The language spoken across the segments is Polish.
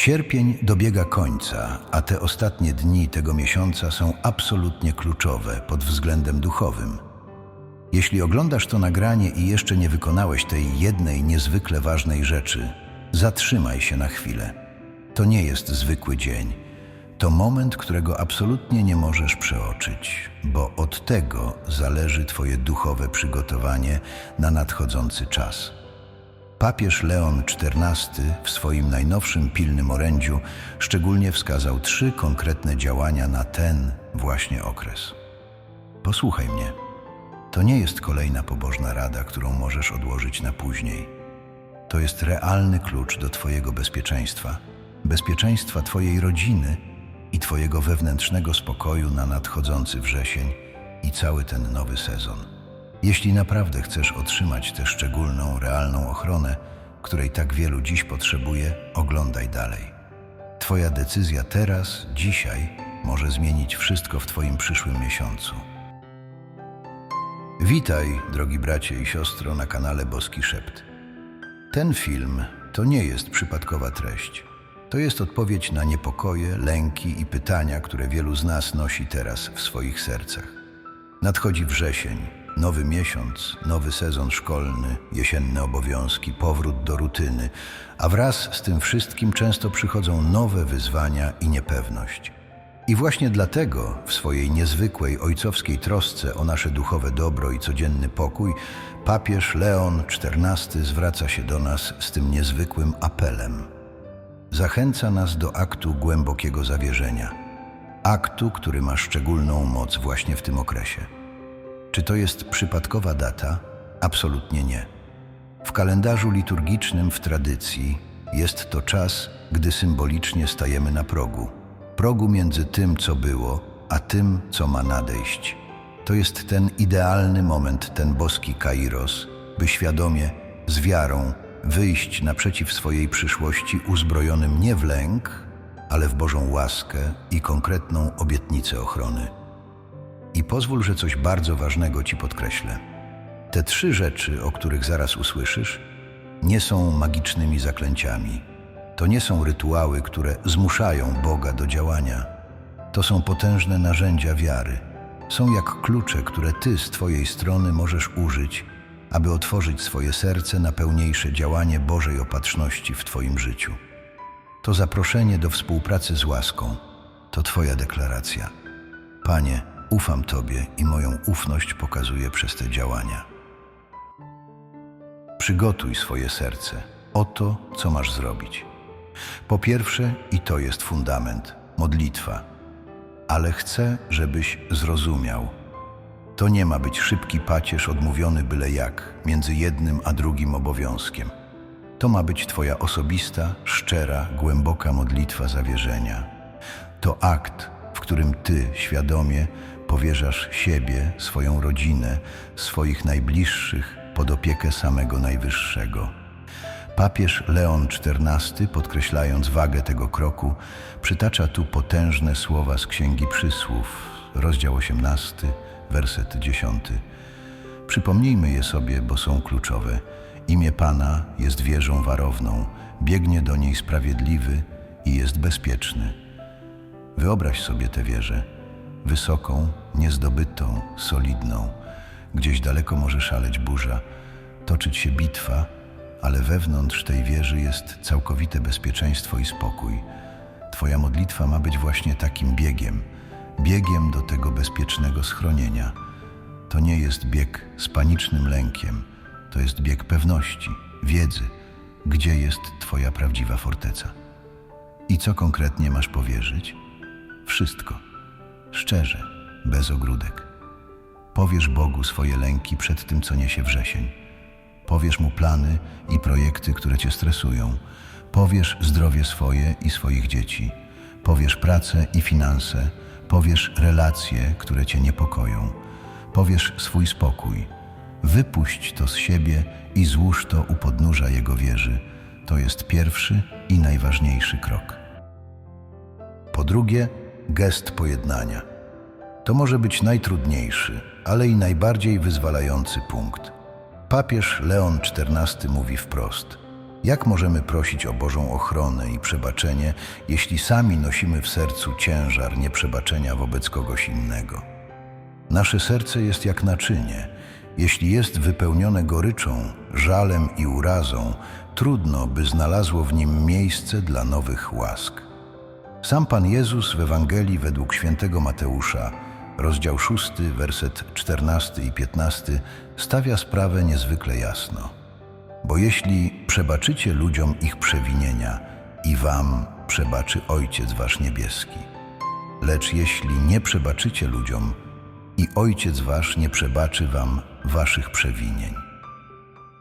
Sierpień dobiega końca, a te ostatnie dni tego miesiąca są absolutnie kluczowe pod względem duchowym. Jeśli oglądasz to nagranie i jeszcze nie wykonałeś tej jednej niezwykle ważnej rzeczy, zatrzymaj się na chwilę. To nie jest zwykły dzień. To moment, którego absolutnie nie możesz przeoczyć, bo od tego zależy Twoje duchowe przygotowanie na nadchodzący czas. Papież Leon XIV w swoim najnowszym pilnym orędziu szczególnie wskazał trzy konkretne działania na ten właśnie okres. Posłuchaj mnie. To nie jest kolejna pobożna rada, którą możesz odłożyć na później. To jest realny klucz do Twojego bezpieczeństwa, bezpieczeństwa Twojej rodziny i Twojego wewnętrznego spokoju na nadchodzący wrzesień i cały ten nowy sezon. Jeśli naprawdę chcesz otrzymać tę szczególną, realną ochronę, której tak wielu dziś potrzebuje, oglądaj dalej. Twoja decyzja teraz, dzisiaj, może zmienić wszystko w Twoim przyszłym miesiącu. Witaj, drogi bracie i siostro, na kanale Boski Szept. Ten film to nie jest przypadkowa treść. To jest odpowiedź na niepokoje, lęki i pytania, które wielu z nas nosi teraz w swoich sercach. Nadchodzi wrzesień, nowy miesiąc, nowy sezon szkolny, jesienne obowiązki, powrót do rutyny, a wraz z tym wszystkim często przychodzą nowe wyzwania i niepewność. I właśnie dlatego w swojej niezwykłej ojcowskiej trosce o nasze duchowe dobro i codzienny pokój, papież Leon XIV zwraca się do nas z tym niezwykłym apelem. Zachęca nas do aktu głębokiego zawierzenia. Aktu, który ma szczególną moc właśnie w tym okresie. Czy to jest przypadkowa data? Absolutnie nie. W kalendarzu liturgicznym w tradycji jest to czas, gdy symbolicznie stajemy na progu. Progu między tym, co było, a tym, co ma nadejść. To jest ten idealny moment, ten boski kairos, by świadomie, z wiarą, wyjść naprzeciw swojej przyszłości uzbrojonym nie w lęk, ale w Bożą łaskę i konkretną obietnicę ochrony. I pozwól, że coś bardzo ważnego Ci podkreślę. Te trzy rzeczy, o których zaraz usłyszysz, nie są magicznymi zaklęciami. To nie są rytuały, które zmuszają Boga do działania. To są potężne narzędzia wiary. Są jak klucze, które Ty z Twojej strony możesz użyć, aby otworzyć swoje serce na pełniejsze działanie Bożej opatrzności w Twoim życiu. To zaproszenie do współpracy z łaską. To Twoja deklaracja. Panie, ufam Tobie i moją ufność pokazuję przez te działania. Przygotuj swoje serce. Oto, co masz zrobić. Po pierwsze, i to jest fundament, modlitwa. Ale chcę, żebyś zrozumiał. To nie ma być szybki pacierz odmówiony byle jak, między jednym a drugim obowiązkiem. To ma być Twoja osobista, szczera, głęboka modlitwa zawierzenia. To akt, w którym Ty świadomie powierzasz siebie, swoją rodzinę, swoich najbliższych pod opiekę samego Najwyższego. Papież Leon XIV, podkreślając wagę tego kroku, przytacza tu potężne słowa z Księgi Przysłów, rozdział 18, werset 10. Przypomnijmy je sobie, bo są kluczowe. Imię Pana jest wieżą warowną, biegnie do niej sprawiedliwy i jest bezpieczny. Wyobraź sobie tę wieżę, wysoką, niezdobytą, solidną. Gdzieś daleko może szaleć burza, toczyć się bitwa, ale wewnątrz tej wieży jest całkowite bezpieczeństwo i spokój. Twoja modlitwa ma być właśnie takim biegiem, biegiem do tego bezpiecznego schronienia. To nie jest bieg z panicznym lękiem, to jest bieg pewności, wiedzy, gdzie jest Twoja prawdziwa forteca. I co konkretnie masz powierzyć? Wszystko, szczerze, bez ogródek. Powiesz Bogu swoje lęki przed tym, co niesie wrzesień. Powiesz Mu plany i projekty, które Cię stresują. Powiesz zdrowie swoje i swoich dzieci. Powiesz pracę i finanse. Powiesz relacje, które Cię niepokoją. Powiesz swój spokój. Wypuść to z siebie i złóż to u podnóża Jego wieży. To jest pierwszy i najważniejszy krok. Po drugie, gest pojednania. To może być najtrudniejszy, ale i najbardziej wyzwalający punkt. Papież Leon XIV mówi wprost: Jak możemy prosić o Bożą ochronę i przebaczenie, jeśli sami nosimy w sercu ciężar nieprzebaczenia wobec kogoś innego? Nasze serce jest jak naczynie. Jeśli jest wypełnione goryczą, żalem i urazą, trudno, by znalazło w nim miejsce dla nowych łask. Sam Pan Jezus w Ewangelii według świętego Mateusza, rozdział 6, werset 14 i 15, stawia sprawę niezwykle jasno. Bo jeśli przebaczycie ludziom ich przewinienia, i wam przebaczy Ojciec Wasz Niebieski. Lecz jeśli nie przebaczycie ludziom, i Ojciec Wasz nie przebaczy Wam Waszych przewinień.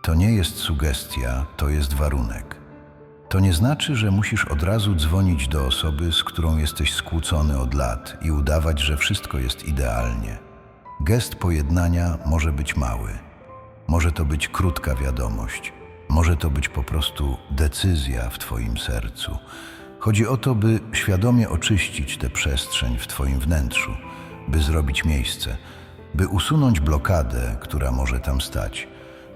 To nie jest sugestia, to jest warunek. To nie znaczy, że musisz od razu dzwonić do osoby, z którą jesteś skłócony od lat i udawać, że wszystko jest idealnie. Gest pojednania może być mały. Może to być krótka wiadomość. Może to być po prostu decyzja w Twoim sercu. Chodzi o to, by świadomie oczyścić tę przestrzeń w Twoim wnętrzu, by zrobić miejsce, by usunąć blokadę, która może tam stać.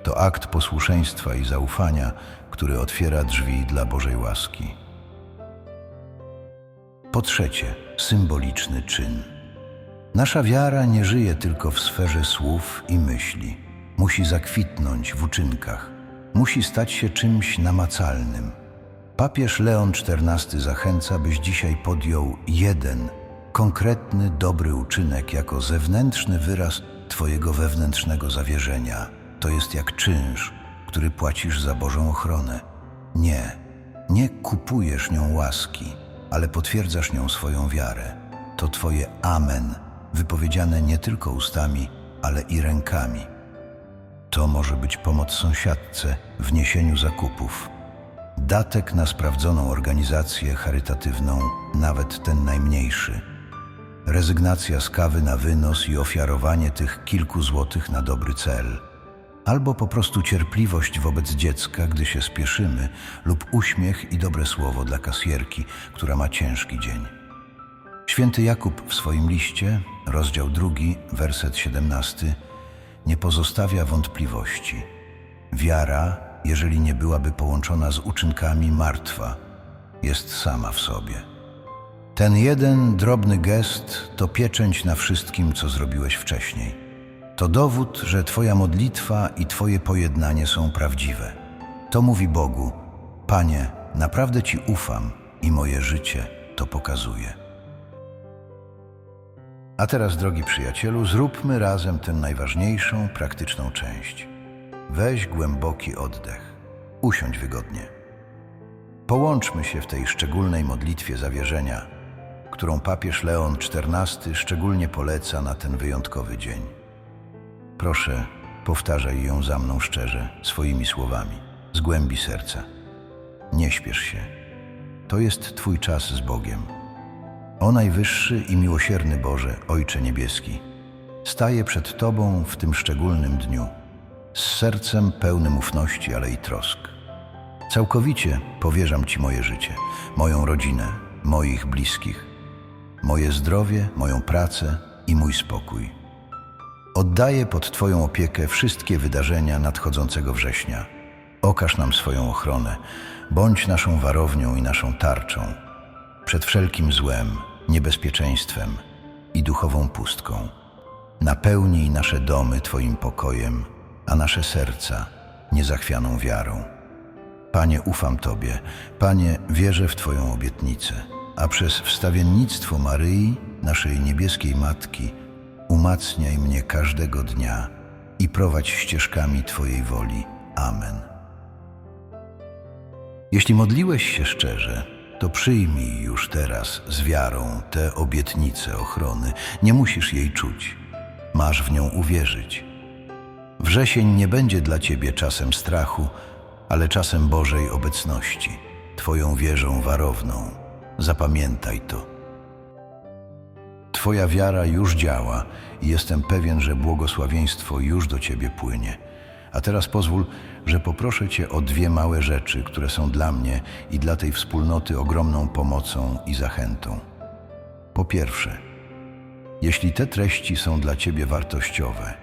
To akt posłuszeństwa i zaufania, który otwiera drzwi dla Bożej łaski. Po trzecie, symboliczny czyn. Nasza wiara nie żyje tylko w sferze słów i myśli. Musi zakwitnąć w uczynkach. Musi stać się czymś namacalnym. Papież Leon XIV zachęca, byś dzisiaj podjął jeden, konkretny, dobry uczynek jako zewnętrzny wyraz Twojego wewnętrznego zawierzenia. To jest jak czynsz, który płacisz za Bożą ochronę. Nie, nie kupujesz nią łaski, ale potwierdzasz nią swoją wiarę. To Twoje amen, wypowiedziane nie tylko ustami, ale i rękami. To może być pomoc sąsiadce w niesieniu zakupów. Datek na sprawdzoną organizację charytatywną, nawet ten najmniejszy. Rezygnacja z kawy na wynos i ofiarowanie tych kilku złotych na dobry cel. Albo po prostu cierpliwość wobec dziecka, gdy się spieszymy, lub uśmiech i dobre słowo dla kasjerki, która ma ciężki dzień. Święty Jakub w swoim liście, rozdział drugi, werset 17, nie pozostawia wątpliwości. Wiara, jeżeli nie byłaby połączona z uczynkami martwa, jest sama w sobie. Ten jeden drobny gest to pieczęć na wszystkim, co zrobiłeś wcześniej. To dowód, że Twoja modlitwa i Twoje pojednanie są prawdziwe. To mówi Bogu: Panie, naprawdę Ci ufam i moje życie to pokazuje. A teraz, drogi przyjacielu, zróbmy razem tę najważniejszą, praktyczną część. Weź głęboki oddech. Usiądź wygodnie. Połączmy się w tej szczególnej modlitwie zawierzenia, którą papież Leon XIV szczególnie poleca na ten wyjątkowy dzień. Proszę, powtarzaj ją za mną szczerze, swoimi słowami, z głębi serca. Nie śpiesz się. To jest Twój czas z Bogiem. O Najwyższy i Miłosierny Boże, Ojcze Niebieski, staję przed Tobą w tym szczególnym dniu, z sercem pełnym ufności, ale i trosk. Całkowicie powierzam Ci moje życie, moją rodzinę, moich bliskich, moje zdrowie, moją pracę i mój spokój. Oddaję pod Twoją opiekę wszystkie wydarzenia nadchodzącego września. Okaż nam swoją ochronę, bądź naszą warownią i naszą tarczą przed wszelkim złem, niebezpieczeństwem i duchową pustką. Napełnij nasze domy Twoim pokojem, a nasze serca niezachwianą wiarą. Panie, ufam Tobie, Panie, wierzę w Twoją obietnicę, a przez wstawiennictwo Maryi, naszej niebieskiej Matki, umacniaj mnie każdego dnia i prowadź ścieżkami Twojej woli. Amen. Jeśli modliłeś się szczerze, to przyjmij już teraz z wiarą tę obietnicę ochrony. Nie musisz jej czuć. Masz w nią uwierzyć. Wrzesień nie będzie dla ciebie czasem strachu, ale czasem Bożej obecności, Twoją wieżą warowną. Zapamiętaj to. Twoja wiara już działa i jestem pewien, że błogosławieństwo już do Ciebie płynie. A teraz pozwól, że poproszę Cię o dwie małe rzeczy, które są dla mnie i dla tej wspólnoty ogromną pomocą i zachętą. Po pierwsze, jeśli te treści są dla Ciebie wartościowe,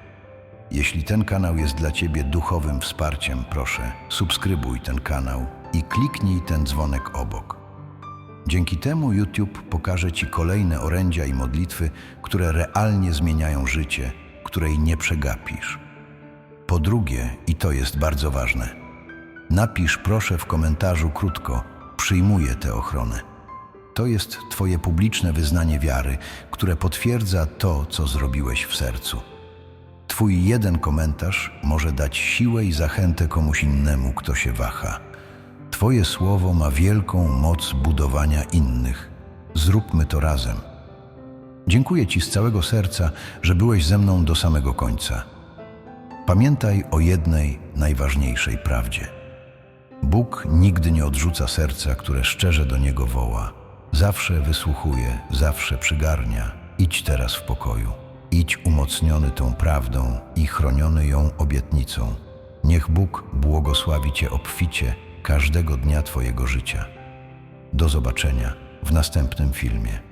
Jeśli ten kanał jest dla Ciebie duchowym wsparciem, proszę, subskrybuj ten kanał i kliknij ten dzwonek obok. Dzięki temu YouTube pokaże Ci kolejne orędzia i modlitwy, które realnie zmieniają życie, której nie przegapisz. Po drugie, i to jest bardzo ważne, napisz proszę w komentarzu krótko: Przyjmuję tę ochronę. To jest Twoje publiczne wyznanie wiary, które potwierdza to, co zrobiłeś w sercu. Twój jeden komentarz może dać siłę i zachętę komuś innemu, kto się waha. Twoje słowo ma wielką moc budowania innych. Zróbmy to razem. Dziękuję Ci z całego serca, że byłeś ze mną do samego końca. Pamiętaj o jednej najważniejszej prawdzie. Bóg nigdy nie odrzuca serca, które szczerze do Niego woła. Zawsze wysłuchuje, zawsze przygarnia. Idź teraz w pokoju. Idź umocniony tą prawdą i chroniony ją obietnicą. Niech Bóg błogosławi Cię obficie każdego dnia Twojego życia. Do zobaczenia w następnym filmie.